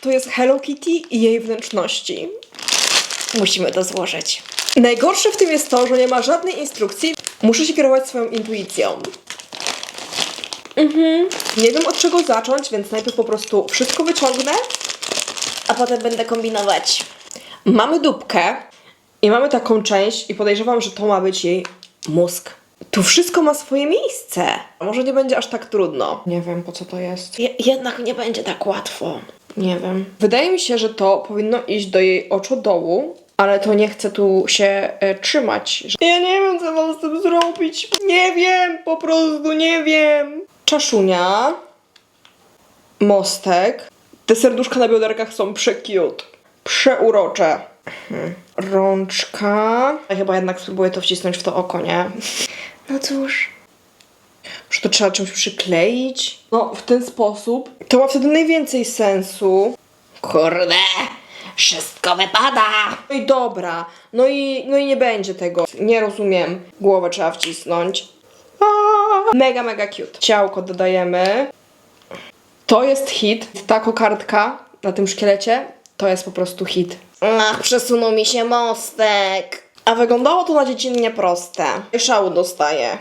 to jest Hello Kitty i jej wnętrzności. Musimy to złożyć. Najgorsze w tym jest to, że nie ma żadnej instrukcji. Muszę się kierować swoją intuicją. Mhm. Nie wiem od czego zacząć, więc najpierw po prostu wszystko wyciągnę, a potem będę kombinować. Mamy dupkę i mamy taką część i podejrzewam, że to ma być jej mózg. Tu wszystko ma swoje miejsce. Może nie będzie aż tak trudno. Nie wiem po co to jest. Je- jednak nie będzie tak łatwo. Nie wiem. Wydaje mi się, że to powinno iść do jej oczodołu, ale to nie chce tu się e, trzymać. Ja nie wiem, co mam z tym zrobić. Nie wiem, po prostu nie wiem. Czaszunia. Mostek. Te serduszka na bioderkach są przekiut. Przeurocze. Mhm. Rączka. Ja chyba jednak spróbuję to wcisnąć w to oko, nie? No cóż. Że to trzeba czymś przykleić? No, w ten sposób. To ma wtedy najwięcej sensu. Kurde, wszystko wypada. No i dobra, no i, no i nie będzie tego. Nie rozumiem. Głowę trzeba wcisnąć. Aaa. Mega, mega cute. Ciałko dodajemy. To jest hit. Ta kokardka na tym szkielecie to jest po prostu hit. Ach, przesunął mi się mostek. A wyglądało to na dziecinnie proste. Szału dostaję.